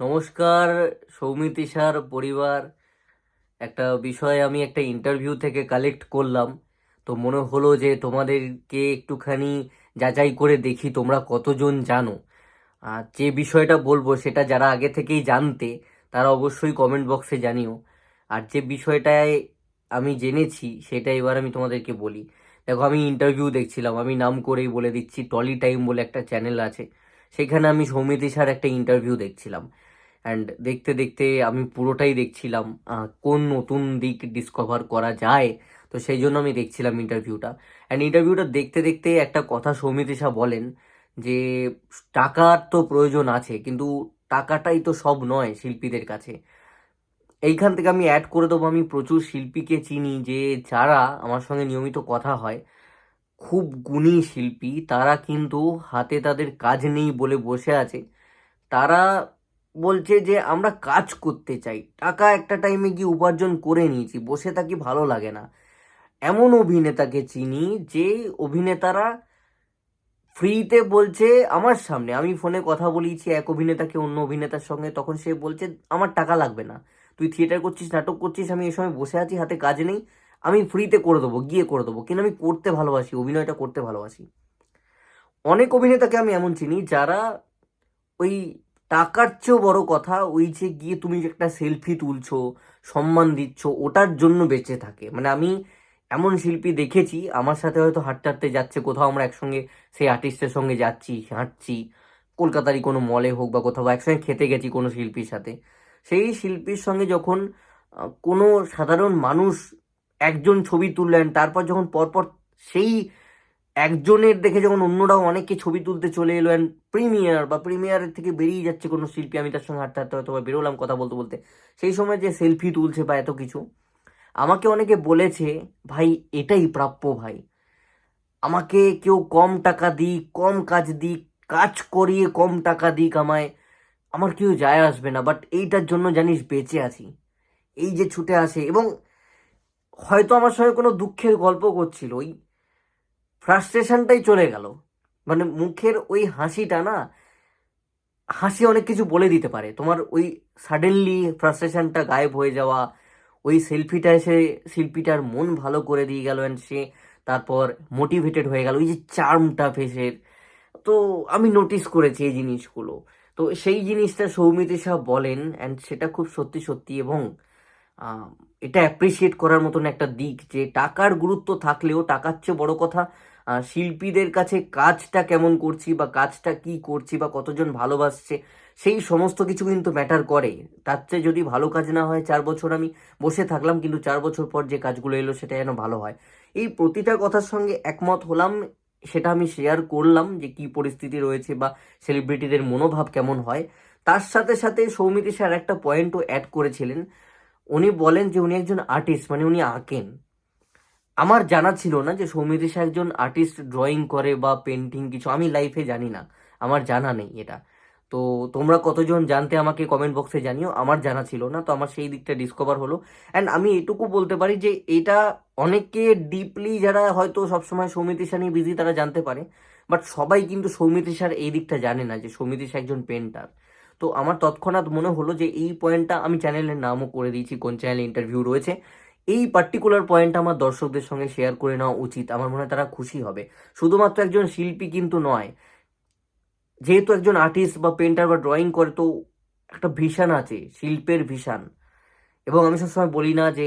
নমস্কার সৌমিত ইশার পরিবার। একটা বিষয় আমি একটা ইন্টারভিউ থেকে কালেক্ট করলাম। তো মনে হলো যে তোমাদেরকে একটুখানি যাচাই করে দেখি তোমরা কতজন জানো। আর যে বিষয়টা বলব সেটা যারা আগে থেকেই জানতে, তারা অবশ্যই কমেন্ট বক্সে জানিও। আর যে বিষয়টায় আমি জেনেছি, সেটা এবার আমি তোমাদেরকে বলি। দেখো, আমি ইন্টারভিউ দেখছিলাম, আমি নাম করেই বলে দিচ্ছি টলি টাইম বলে একটা চ্যানেল আছে। সেখানে আমি সৌমিত ইশার একটা ইন্টারভিউ দেখছিলাম। অ্যান্ড দেখতে দেখতে আমি পুরোটাই দেখছিলাম কোন নতুন দিক ডিসকভার করা যায়। তো সেই জন্য আমি দেখছিলাম ইন্টারভিউটা অ্যান্ড ইন্টারভিউটা দেখতে দেখতে একটা কথা সৌমিত ইশা বলেন যে, টাকার তো প্রয়োজন আছে, কিন্তু টাকাটাই তো সব নয় শিল্পীদের কাছে। এইখান থেকে আমি অ্যাড করে দেবো, আমি প্রচুর শিল্পীকে চিনি যে, যারা আমার সঙ্গে নিয়মিত কথা হয়, খুব গুণী শিল্পী, তারা কিন্তু হাতে তাদের কাজ নেই বলে বসে আছে। তারা বলছে যে আমরা কাজ করতে চাই। টাকা একটা টাইমে গিয়ে উপার্জন করে নিয়েছি, বসে থাকি ভালো লাগে না। এমন অভিনেতাকে চিনি যে অভিনেতারা ফ্রিতে বলছে, আমার সামনে। আমি ফোনে কথা বলিয়েছি, এক অভিনেতাকে অন্য অভিনেতার সঙ্গে, তখন সে বলছে, আমার টাকা লাগবে না। তুই থিয়েটার করছিস, নাটক করছিস, আমি এই সময় বসে আছি, হাতে কাজ নেই। আমি ফ্রিতে করে দেবো, গিয়ে করে দেবো। কিন্তু আমি করতে ভালোবাসি, অভিনয়টা করতে ভালোবাসি। অনেক অভিনেতাকে আমি এমন চিনি যারা ওই টাকার চেয়েও বড় কথা ওই যে গিয়ে তুমি যে একটা সেলফি তুলছো, সম্মান দিচ্ছ, ওটার জন্য বেঁচে থাকে। মানে আমি এমন শিল্পী দেখেছি, আমার সাথে হয়তো হাঁটতে হাঁটতে যাচ্ছে, কোথাও আমরা একসঙ্গে সেই আর্টিস্টের সঙ্গে যাচ্ছি, হাঁটছি, কলকাতারই কোনো মলে হোক বা কোথাও একসঙ্গে খেতে গেছি কোনো শিল্পীর সাথে। সেই শিল্পীর সঙ্গে যখন কোনো সাধারণ মানুষ একজন ছবি তুললেন, তারপর যখন পরপর সেই একজনের দেখে যখন অন্যরাও অনেকে ছবি তুলতে চলে এলেন প্রিমিয়ার বা প্রিমিয়ারের থেকে বেরিয়ে যাচ্ছে কোনো শিল্পী, আমি তার সঙ্গে হাঁটতে হাঁটতে হয়তো বেরোলাম কথা বলতে বলতে। সেই সময় যে সেলফি তুলছে বা এত কিছু, আমাকে অনেকে বলেছে, ভাই, এটাই প্রাপ্য ভাই। আমাকে কেউ কম টাকা দিক, কম কাজ দিক, কাজ করিয়ে কম টাকা দিক আমায়, আমার কেউ যায় আসবে না। বাট এইটার জন্য জানিস বেঁচে আছি। এই যে ছুটে আসে এবং হয়তো আমার সঙ্গে কোনো দুঃখের গল্প করছিল। ওই ফ্রাস্ট্রেশনটাই চলে গেল। মানে মুখের ওই হাসিটা না, হাসি অনেক কিছু বলে দিতে পারে। তোমার ওই সাডেনলি ফ্রাস্ট্রেশনটা গায়েব হয়ে যাওয়া, ওই সেলফিটা এসে শিল্পীটার মন ভালো করে দিয়ে গেল অ্যান্ড সে তারপর মোটিভেটেড হয়ে গেল। ওই যে চার্মটা ফেসের তো আমি নোটিস করেছি এই জিনিসগুলো। তো সেই জিনিসটা সৌমিত শাহ বলেন অ্যান্ড সেটা খুব সত্যি সত্যি এবং এটা অ্যাপ্রিসিয়েট করার মতন একটা দিক যে টাকার গুরুত্ব থাকলেও টাকার চেয়ে বড় কথা শিল্পীদের কাছে কাজটা কেমন করছি বা কাজটা কি করছি বা কতজন ভালোবাসছে, সেই সমস্ত কিছু কিন্তু ম্যাটার করে। তার চেয়ে যদি ভালো কাজ না হয়, চার বছর আমি বসে থাকলাম, কিন্তু চার বছর পর যে কাজগুলো এলো, সেটা যেন ভালো হয়। এই প্রতিটা কথার সঙ্গে একমত হলাম, সেটা আমি শেয়ার করলাম যে কি পরিস্থিতি রয়েছে বা সেলিব্রিটিদের মনোভাব কেমন হয়। তার সাথে সাথে সৌমিতি স্যার একটা পয়েন্টও অ্যাড করেছিলেন। উনি বলেন যে উনি একজন আর্টিস্ট মানে উনি আঁকেন। আমার জানা ছিল না যে সৌমিতি একজন আর্টিস্ট ড্রয়িং করে বা পেন্টিং কিছু, আমি লাইফে জানি না। আমার জানা নেই এটা। তো তোমরা কতজন জানতে আমাকে কমেন্ট বক্সে জানিও, আমার জানা ছিল না, তো আমার সেই দিকটা ডিসকভার হলো। অ্যান্ড আমি এটুকু বলতে পারি যে এটা অনেকে ডিপলি যারা হয়তো সবসময় সৌমিতি স্যার নিয়ে বিজি তারা জানতে পারে। বাট সবাই কিন্তু সৌমিতি স্যার এই দিকটা জানে না যে সৌমিতি স্যার একজন পেন্টার তো আমার তৎক্ষণাৎ মনে হলো যে এই পয়েন্টটা আমি চ্যানেলের নামও করে দিয়েছি, কোন চ্যানেলে ইন্টারভিউ রয়েছে। এই পার্টিকুলার পয়েন্টটা আমার দর্শকদের সঙ্গে শেয়ার করে নেওয়া উচিত। আমার মনে হয় তারা খুশি হবে। শুধুমাত্র একজন শিল্পী কিন্তু নয়, যেহেতু একজন আর্টিস্ট বা পেন্টার বা ড্রয়িং করে, তো একটা ভিশন আছে, শিল্পের ভিশন এবং আমি সবসময় বলি না যে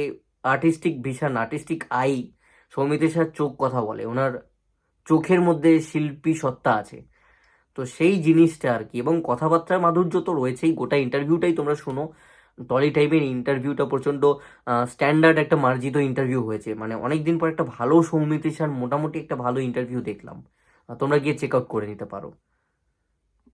আর্টিস্টিক ভিশন আর্টিস্টিক আই সৌমিতের সাথে চোখ কথা বলে। ওনার চোখের মধ্যে শিল্পী সত্তা আছে। তো সেই জিনিসটা আর কি। এবং কথাবার্তার মাধুর্য তো রয়েছেই, গোটা ইন্টারভিউটাই তোমরা শোনো। টলি টাইপের ইন্টারভিউটা প্রচণ্ড স্ট্যান্ডার্ড একটা মার্জিত ইন্টারভিউ হয়েছে। মানে অনেক দিন পর একটা ভালো সৌমিতিশার মোটামুটি একটা ভালো ইন্টারভিউ দেখলাম। তোমরা গিয়ে চেক আউট করে নিতে পারো।